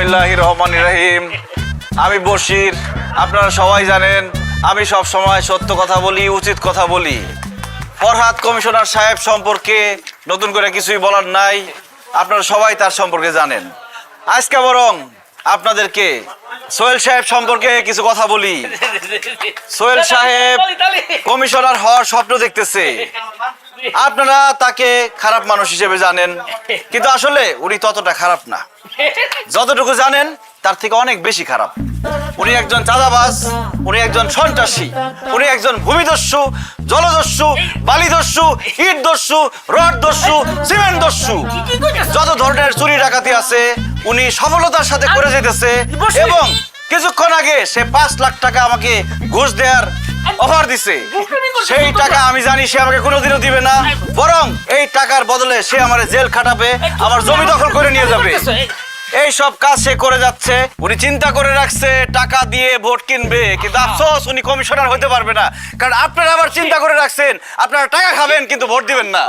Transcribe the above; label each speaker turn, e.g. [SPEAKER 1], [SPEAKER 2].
[SPEAKER 1] বিসমিল্লাহ রহমান রাহিম আমি বশির, আপনারা সবাই জানেন, আমি সব সময় সত্য কথা বলি, উচিত কথা বলি। ফরহাদ কমিশনার সাহেব সম্পর্কে নতুন করে কিছুই বলার নাই, আপনারা সবাই তার সম্পর্কে জানেন। আজকে বরং আপনাদেরকে সোহেল সাহেব সম্পর্কে কিছু কথা বলি। সোহেল সাহেব কমিশনার হওয়ার স্বপ্ন দেখতেছে। আপনারা তাকে খারাপ মানুষ হিসেবে জানেন কিন্তু আসলে উনি ততটা খারাপ না। যতটুকু জানেন তার থেকে অনেক বেশি খারাপ। উনি একজন চাঁদাবাজ উনি একজন সন্ত্রাসী উনি একজন ভূমিদস্যু জলদস্যু বালিদস্যু ইট দস্যু রড দস্যু সিমেন্ট দস্যু যত ধরনের চুরি ডাকাতি আছে উনি সফলতার সাথে করে যেতেছে এবং কিছুক্ষণ আগে সে পাঁচ লাখ টাকা আমাকে ঘুষ দেওয়ার অফার দিছে। সেই টাকা আমি জানি সে আমাকে কোনোদিনও দিবে না। বরং এই টাকার বদলে সে আমার জেল খাটাবে আমার জমি দখল করে নিয়ে যাবে। এই সব কাজ সে করে যাচ্ছে। উনি চিন্তা করে রাখছে টাকা দিয়ে ভোট কিনবে। কিন্তু আফসোস উনি কমিশনার হতে পারবে না। কারণ আপনারা আবার চিন্তা করে রাখছেন আপনারা টাকা খাবেন কিন্তু ভোট দিবেন না।